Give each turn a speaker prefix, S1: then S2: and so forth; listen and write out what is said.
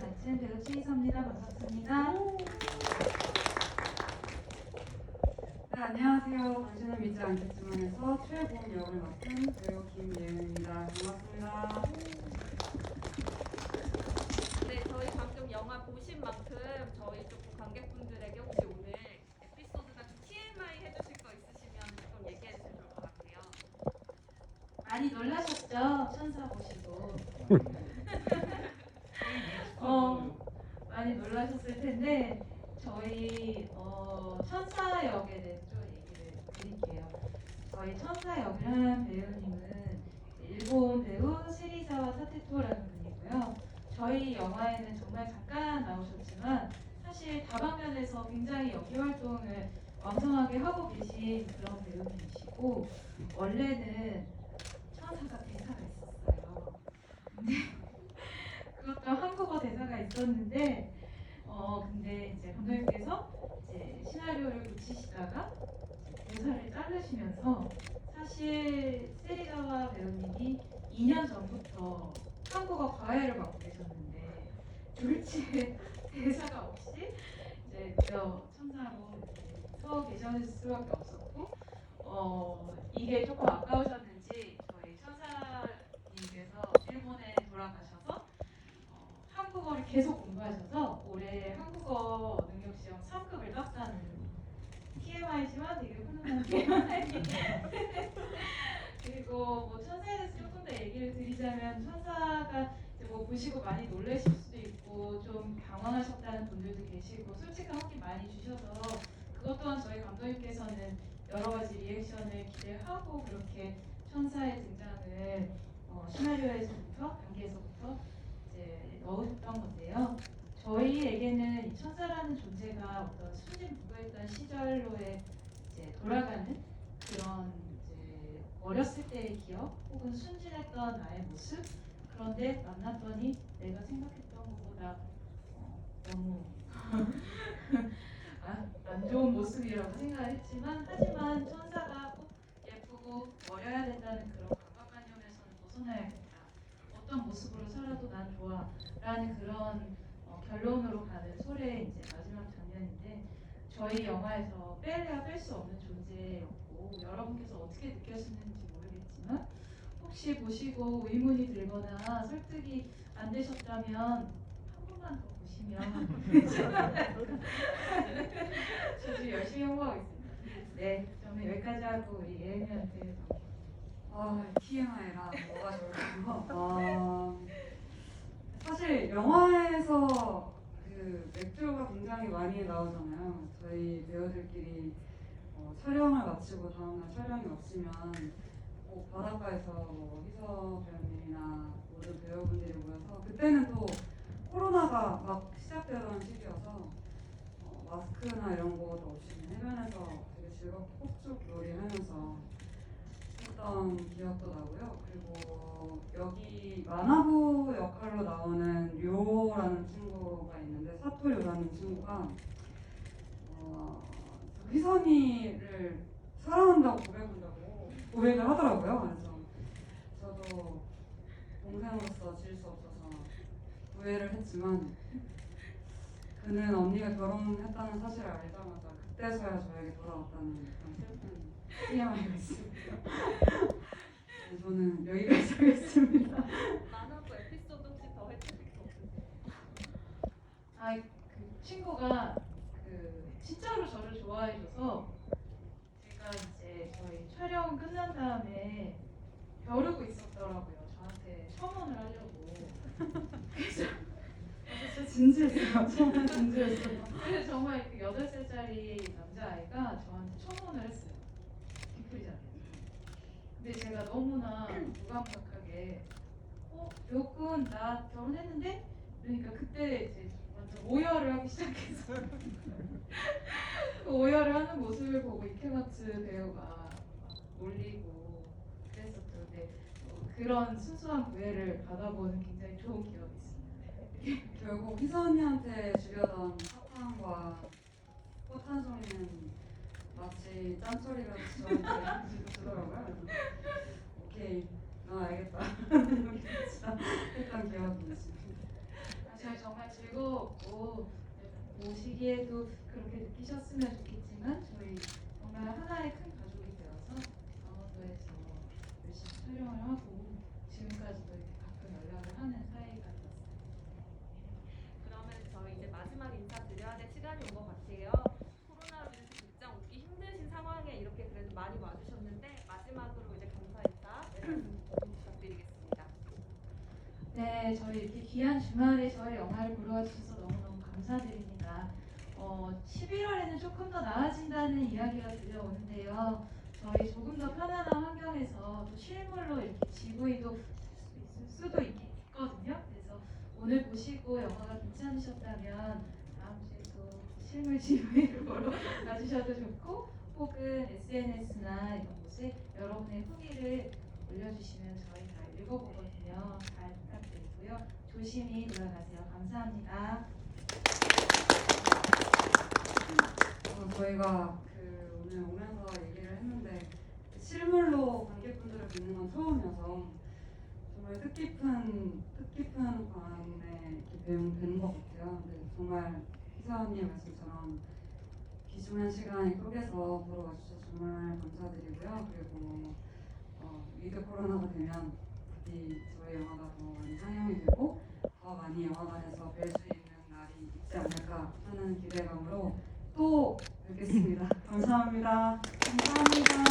S1: 맡은 배우 최희서입니다. 반갑습니다.
S2: 네, 안녕하세요. 당신은 믿지 않겠지만에서 최고음 역을 맡은 배우 김예은입니다. 반갑습니다.
S3: 네, 저희 방금 영화 보신 만큼 저희 쪽 관객분들에게 혹시 오늘 에피소드나 좀 TMI 해주실 거 있으시면 좀 얘기해 주시면 좋을 것 같아요.
S1: 많이 놀라셨죠? 천사 보시고. 어, 많이 놀라셨을 텐데 저희 어, 천사 역에 대해서 좀 얘기를 드릴게요. 저희 천사 역을 한 배우님은 일본 배우 스리사와 사테토라는 분이고요. 저희 영화에는 정말 잠깐 나오셨지만 사실 다방면에서 굉장히 연기 활동을 왕성하게 하고 계신 그런 배우님이시고 원래는 천사가 대사가 있었어요. 근데 그것도 한국어 대사가 있었는데 어 근데 이제 감독님께서 이제 시나리오를 이제 대사를 자르시면서 사실 세리가와 배우님이 2년 전부터 한국어 과외를 받고 계셨는데 졸지에 대사가 없이 이제 저 천사로 이렇게 서 계셨을 수밖에 없었고 어 이게 조금 아까우셨는지 저희 천사님께서 일본에 돌아가셔서 어, 한국어를 계속 공부하셔서 올해 한국어 능력 시험 3급을 땄다는 TMI지만 되게 훈훈한 TMI 그리고 뭐 천사에 대해서 조금 더 얘기를 드리자면 천사가 이제 뭐 보시고 많이 놀라실 수도 있고 좀 당황하셨다는 분들도 계시고 솔직한 후기 많이 주셔서 그것 또한 저희 감독님께서는 여러 가지 리액션을 기대하고 그렇게 천사의 등장을 어, 시나리오에서부터 단계에서부터 이제 넣으셨던 건데요. 저희에게는 이 천사라는 존재가 어떤 순진무구했던 시절로의 이제 돌아가는 그런 이제 어렸을 때의 기억 혹은 순진했던 나의 모습 그런데 만났더니 내가 생각했던 것보다 어, 너무 아, 안 좋은 모습이라고 생각했지만 하지만 천사가 꼭 예쁘고 어려야 된다는 그런 강박관념에서는 벗어나야겠다. 난 좋아라는 그런 어, 결론으로 가는 소래의 이제 마지막 장면인데 저희 영화에서 뺄래야 뺄 수 없는 존재였고 여러분께서 어떻게 느꼈는지 모르겠지만 혹시 보시고 의문이 들거나 설득이 안 되셨다면 한 번만 더 보시면 저도 열심히 홍보하고 있습니다. 네, 저는 여기까지 하고 우리 예은이한테.
S2: 아, TMI라 뭐가 좋을까 요? 아, 사실 영화에서 그 맥주가 굉장히 많이 나오잖아요. 저희 배우들끼리 어, 촬영을 마치고 다음날 촬영이 없으면 꼭 바닷가에서 뭐 희서 배우님이나 모든 배우분들이 모여서 그때는 또 코로나가 막 시작되던 시기여서 어, 마스크나 이런 것도 없이 해변에서 되게 즐겁게 폭죽 놀이하면서 했던 기억도 나고요. 그리고 여기 만화부 역할로 나오는 료라는 친구가 있는데 사토료라는 친구가 어, 희선이를 사랑한다고 고백한다고 고백을 하더라고요. 그래서 저도 동생으로서 질 수 없어서 구애를 했지만 그는 언니가 결혼했다는 사실을 알자마자 그때서야 저에게 돌아왔다는 그런 슬픈 TMI가 있습니다. 네, 저는 여기까지 하겠습니다.
S3: 만화부 에피소드 혹시 더 해주실 거 없으세요?
S1: 아, 그 친구가 그 진짜로 저를 좋아해줘서 제가 이제 저희 촬영 끝난 다음에 벼르고 있었더라고요. 저한테 첨언을 하려고. 그래서
S2: 진짜 진지했어요. 정말 진지했어요.
S1: 그래서 정말 그 8살짜리 남자아이가 저한테 첨언을 했어요. 근데 제가 너무나 무감각하게 어? 여군 나 결혼했는데? 그러니까 그때 이제 완전 오열을 하기 시작해서 그 오열을 하는 모습을 보고 이케마츠 배우가 막 놀리고 그랬었는데 어, 그런 순수한 구애를 받아보는 굉장히 좋은 기억이 있습니다.
S2: 결국 희선이한테 주려던 사탕과 꽃한 송이는 마치 짠소리가 저한테 주더라고요. 오케이, 난 알겠다. 했던 기억이 있습니다.
S1: 아, 제가 정말 즐거웠고 네, 보시기에도 그렇게 느끼셨으면 좋겠지만 저희 정말 하나의 큰 가족이 되어서 강원도에서 열심히 촬영을 하고 지금까지도 이렇게 가끔 연락을 하는 사이가 되었어요.
S3: 그러면 저희 이제 마지막 인사 드려야 될 시간이 온 것 같아요. 코로나로 인해서 직장 오기 힘드신 상황에 이렇게 그래도 많이 와주셨는데 마지막으로 이제 감사 인사 좀 부탁드리겠습니다.
S1: 네, 저희 이렇게 귀한 주말에 저희 영화를 보러 와주셔서 너무너무 감사드립니다. 어, 11월에는 조금 더 나아진다는 이야기가 들려오는데요. 저희 조금 더 편안한 환경에서 또 실물로 이렇게 GV도 있을 수도 있, 있거든요. 그래서 오늘 보시고 영화가 괜찮으셨다면 다음 주에 또 실물 GV를 보러 가주셔도 좋고 혹은 SNS나 이런 곳에 여러분의 후기를 올려주시면 저희 다 읽어보거든요. 잘 부탁드리고요. 조심히 돌아가세요. 감사합니다.
S2: 어, 저희가 그 오늘 오면서 얘기를 했는데 실물로 관객분들을 뵙는 건 처음이어서 정말 뜻깊은 뜻깊은 밤에 이렇게 뵌, 뵌것 같아요. 근데 정말 희사 언니의 말씀처럼 귀중한 시간을 쪼개서 보러 와주셔서 정말 감사드리고요. 그리고 어, 위드 코로나가 되면 부디 저희 영화가 더 많이 상영이 되고 더 많이 영화관에서 뵐 수 있는 날이 있지 않을까 하는 기대감으로 또 뵙겠습니다.
S3: 감사합니다. 감사합니다.